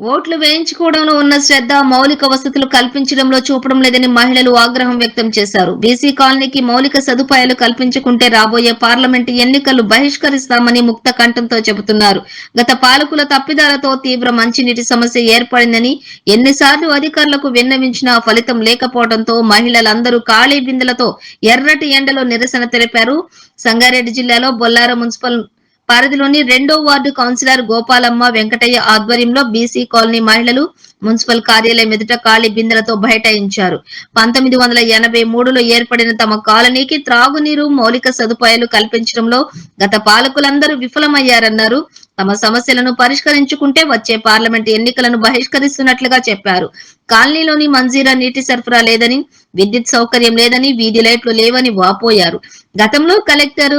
ఓట్లు వేయించుకోవడంలో ఉన్న శ్రద్ధ మౌలిక వసతులు కల్పించడంలో చూపడం లేదని మహిళలు ఆగ్రహం వ్యక్తం చేశారు. బీసీ కాలనీకి మౌలిక సదుపాయాలు కల్పించుకుంటే రాబోయే పార్లమెంటు ఎన్నికలు బహిష్కరిస్తామని ముక్త కంఠంతో చెబుతున్నారు. గత పాలకుల తప్పిదాలతో తీవ్ర మంచినీటి సమస్య ఏర్పడిందని ఎన్నిసార్లు అధికారులకు విన్నవించినా ఫలితం లేకపోవడంతో మహిళలందరూ ఖాళీ బిందెలతో ఎర్రటి ఎండలో నిరసన తెలిపారు. సంగారెడ్డి జిల్లాలో బొల్లారం మున్సిపల్ పరిధిలోని రెండో వార్డు కౌన్సిలర్ గోపాలమ్మ వెంకటయ్య ఆధ్వర్యంలో బీసీ కాలనీ మహిళలు మున్సిపల్ కార్యాలయం ఎదుట ఖాళీ బిందెలతో బైఠాయించారు. పంతొమ్మిది వందల ఎనభై మూడులో ఏర్పడిన తమ కాలనీకి త్రాగునీరు మౌలిక సదుపాయాలు కల్పించడంలో గత పాలకులందరూ విఫలమయ్యారన్నారు. తమ సమస్యలను పరిష్కరించుకుంటే వచ్చే పార్లమెంట్ ఎన్నికలను బహిష్కరిస్తున్నట్లుగా చెప్పారు. కాలనీలోని మంజీరా నీటి సరఫరా లేదని విద్యుత్ సౌకర్యం లేదని వీధి లైట్లు లేవని వాపోయారు. గతంలో కలెక్టర్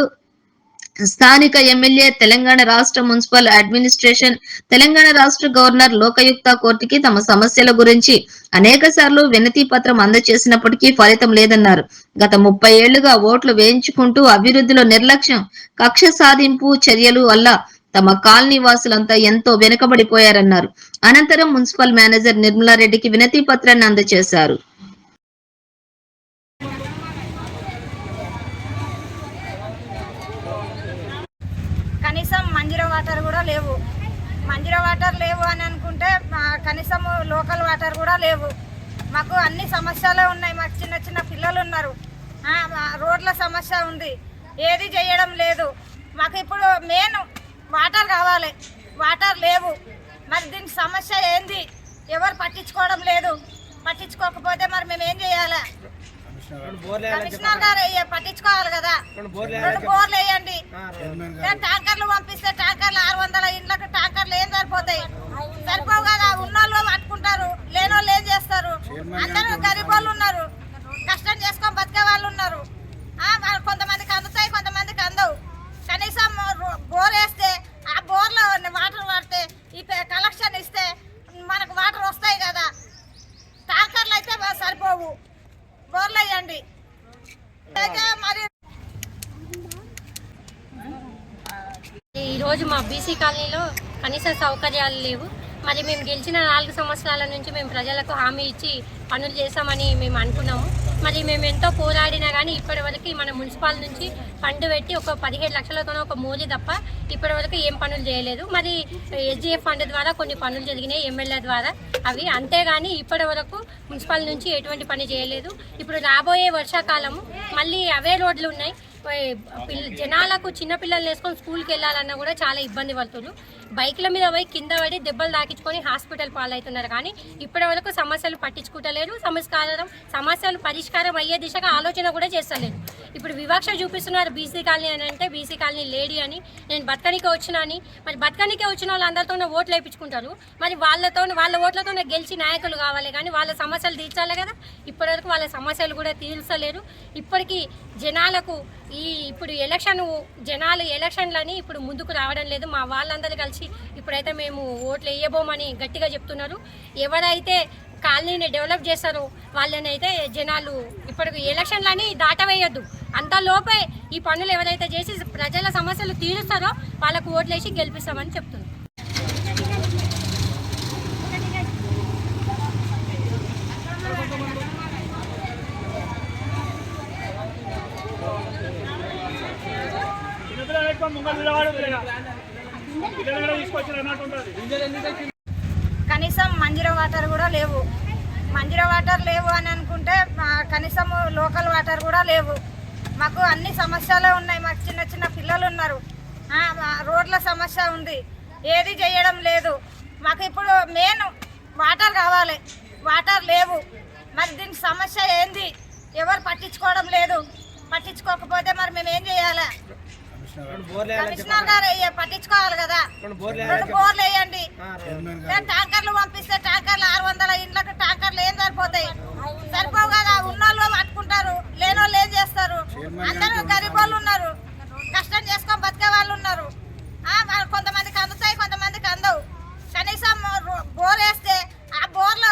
స్థానిక ఎమ్మెల్యే తెలంగాణ రాష్ట్ర మున్సిపల్ అడ్మినిస్ట్రేషన్ తెలంగాణ రాష్ట్ర గవర్నర్ లోకయుక్త కోర్టుకి తమ సమస్యల గురించి అనేక సార్లు వినతి పత్రం అందజేసినప్పటికీ ఫలితం లేదన్నారు. గత ముప్పై ఏళ్ళుగా ఓట్లు వేయించుకుంటూ అభివృద్ధిలో నిర్లక్ష్యం కక్ష సాధింపు చర్యలు వల్ల తమ కాలనీ వాసులంతా ఎంతో వెనుకబడిపోయారన్నారు. అనంతరం మున్సిపల్ మేనేజర్ నిర్మలారెడ్డికి వినతి పత్రాన్ని అందజేశారు కనీసం మంజీరా వాటర్ కూడా లేవు. మంజీరా వాటర్ లేవు అని అనుకుంటే మా కనీసం లోకల్ వాటర్ కూడా లేవు. మాకు అన్ని సమస్యలే ఉన్నాయి. మాకు చిన్న చిన్న పిల్లలు ఉన్నారు. మా రోడ్ల సమస్య ఉంది. ఏది చేయడం లేదు. మాకు ఇప్పుడు మెయిన్ వాటర్ కావాలి. వాటర్ లేవు. మరి దీని సమస్య ఏంది? ఎవరు పట్టించుకోవడం లేదు. పట్టించుకోకపోతే మరి మేము ఏం చేయాలి? కమిషనర్ గారు పట్టించుకోవాలి కదా. రెండు బోర్లు వేయండి. ట్యాంకర్లు పంపిస్తే ట్యాంకర్లు ఆరు వందల ఇండ్లకు ట్యాంకర్లు ఏం సరిపోతాయి? సరిపోవు కదా ఉన్నోళ్ళు పట్టుకుంటారు లేనోళ్ళు ఏం చేస్తారు? అందరూ గరీబ్ వాళ్ళు ఉన్నారు. కష్టం చేసుకొని బతికే వాళ్ళు ఉన్నారు ఆ, మరి కొంతమందికి అందుతాయి కొంతమందికి అందవు కనీసం రో- బోర్ వేస్తే ఆ బోర్లో వాటర్ పడితే ఈ పె- కలెక్షన్ ఇస్తే మనకు వాటర్ వస్తాయి కదా ట్యాంకర్లు అయితే బా- సరిపోవు బోర్లు వేయండి అయితే మరి రోజు మా బీసీ కాలనీలో కనీస సౌకర్యాలు లేవు. మరి మేము గెలిచిన నాలుగు సంవత్సరాల నుంచి మేము ప్రజలకు హామీ ఇచ్చి పనులు చేస్తామని మేము అనుకున్నాము. మరి మేము ఎంతో పోరాడినా కానీ ఇప్పటివరకు మన మున్సిపాల్ నుంచి ఫండ్ పెట్టి ఒక పదిహేడు లక్షలతోనో ఒక మూలి తప్ప ఇప్పటివరకు ఏం పనులు చేయలేదు. మరి ఎస్డిఎఫ్ ఫండ్ ద్వారా కొన్ని పనులు జరిగినాయి ఎమ్మెల్యే ద్వారా. అవి అంతేగాని ఇప్పటి వరకు మున్సిపల్ నుంచి ఎటువంటి పని చేయలేదు. ఇప్పుడు రాబోయే వర్షాకాలము మళ్ళీ అవే రోడ్లు ఉన్నాయి. జనాలకు చిన్న పిల్లల్ని వేసుకొని స్కూల్కి వెళ్ళాలన్నా కూడా చాలా ఇబ్బంది పడుతున్నారు బైక్ల మీద పోయి కింద పడి దెబ్బలు తాకించుకొని హాస్పిటల్ పాలవుతున్నారు. కానీ ఇప్పటి వరకు సమస్యలు పట్టించుకుంటలేరు. సమస్కారం సమస్యలు పరిష్కారం అయ్యే దిశగా ఆలోచన కూడా చేస్తలేరు. ఇప్పుడు వివక్ష చూపిస్తున్నారు బీసీ కాలనీ అని అంటే బీసీ కాలనీ లేడీ అని. నేను బతకనికే వచ్చినా అని. మరి బతకనికే వచ్చిన వాళ్ళందరితోనే ఓట్లు వేయించుకుంటారు. మరి వాళ్ళతో వాళ్ళ ఓట్లతోనే గెలిచి నాయకులు కావాలి. కానీ వాళ్ళ సమస్యలు తీర్చాలి కదా. ఇప్పటివరకు వాళ్ళ సమస్యలు కూడా తీర్చలేరు. ఇప్పటికీ జనాలకు ఈ ఇప్పుడు ఎలక్షన్ జనాలు ఎలక్షన్లని ఇప్పుడు ముందుకు రావడం లేదు. మా వాళ్ళందరూ కలిసి ఇప్పుడైతే మేము ఓట్లు వేయబోమని గట్టిగా చెప్తున్నారు. ఎవరైతే కాలనీని డెవలప్ చేస్తారో వాళ్ళని అయితే జనాలు ఇప్పటికి ఎలక్షన్లని దాటవేయద్దు. అంతలోపే ఈ పనులు ఎవరైతే చేసి ప్రజల సమస్యలు తీరుస్తారో వాళ్ళకు ఓట్లేసి గెలిపిస్తామని చెప్తున్నారు. కనీసం మంజీరా వాటర్ కూడా లేవు. మంజిర వాటర్ లేవు అని అనుకుంటే మా కనీసం లోకల్ వాటర్ కూడా లేవు. మాకు అన్ని సమస్యలే ఉన్నాయి. మాకు చిన్న చిన్న పిల్లలు ఉన్నారు. రోడ్ల సమస్య ఉంది. ఏది చేయడం లేదు. మాకు ఇప్పుడు మెయిన్ వాటర్ కావాలి. వాటర్ లేవు. మరి దీని సమస్య ఏంది? ఎవరు పట్టించుకోవడం లేదు. పట్టించుకోకపోతే మరి మేము ఏం చేయాలి? పట్టించుకోవాలి కదా. బోర్లు వేయండి. ట్యాంకర్లు పంపిస్తే ట్యాంకర్లు ఆరు వందల ఇంట్లోకి ట్యాంకర్లు ఏం సరిపోతాయి? సరిపోవు కదా. ఉన్నోళ్ళు పట్టుకుంటారు. లేనోళ్ళు ఏం చేస్తారు? అందరూ గరీబ్ ఉన్నారు. కష్టం చేసుకొని బతికే వాళ్ళు ఉన్నారు. కొంతమందికి అందుతాయి కొంతమందికి అందవు. కనీసం బోర్ వేస్తే ఆ బోర్లో